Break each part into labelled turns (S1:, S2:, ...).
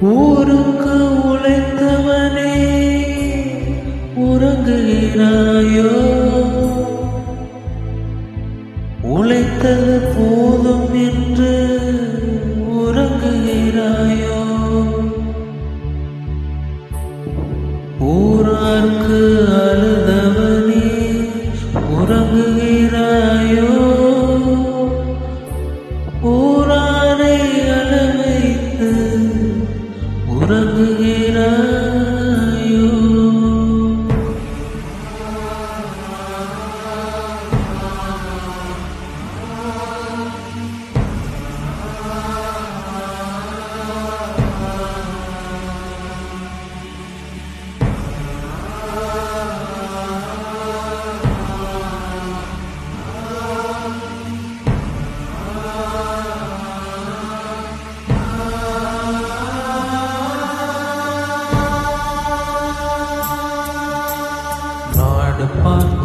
S1: ஊருக்கு உழைத்தவனே உறங்குகிறாயோ? உழைத்தது போதும் என்று உறங்குகிறாயோ? ஊரார்க்கு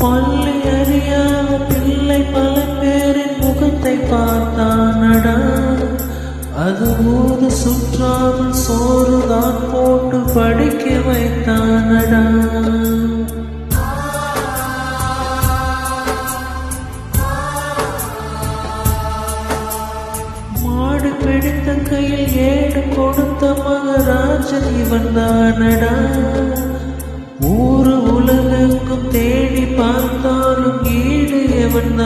S1: பள்ளி அறியாத பிள்ளை பல பேரின் முகத்தை பார்த்தானடா. அது ஊது சுற்றாமல் சோறுதான் போட்டு படிக்க வைத்தானடா. மாடு பிடித்த கையில் ஏடு கொடுத்த மகராஜன் இவன் தானடா ஈடு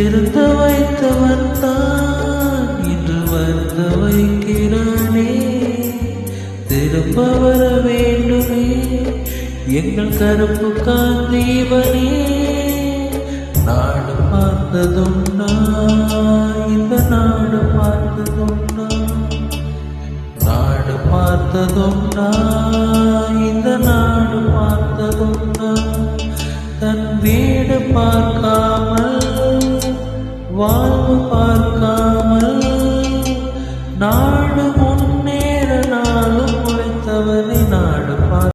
S1: இருந்த வைத்தவன் தான் இன்று வந்த வைக்கிறானே. திரும்ப வர வேண்டுமே எங்கள் கருப்பு காந்தீவனே நாடு பார்த்ததும் நான் இந்த நாடு பார்த்தது பார்த்ததுண்டா இந்த நாடு பார்த்ததுண்டா. தன் வீடு பார்க்காமல் வாழ்வு பார்க்காமல்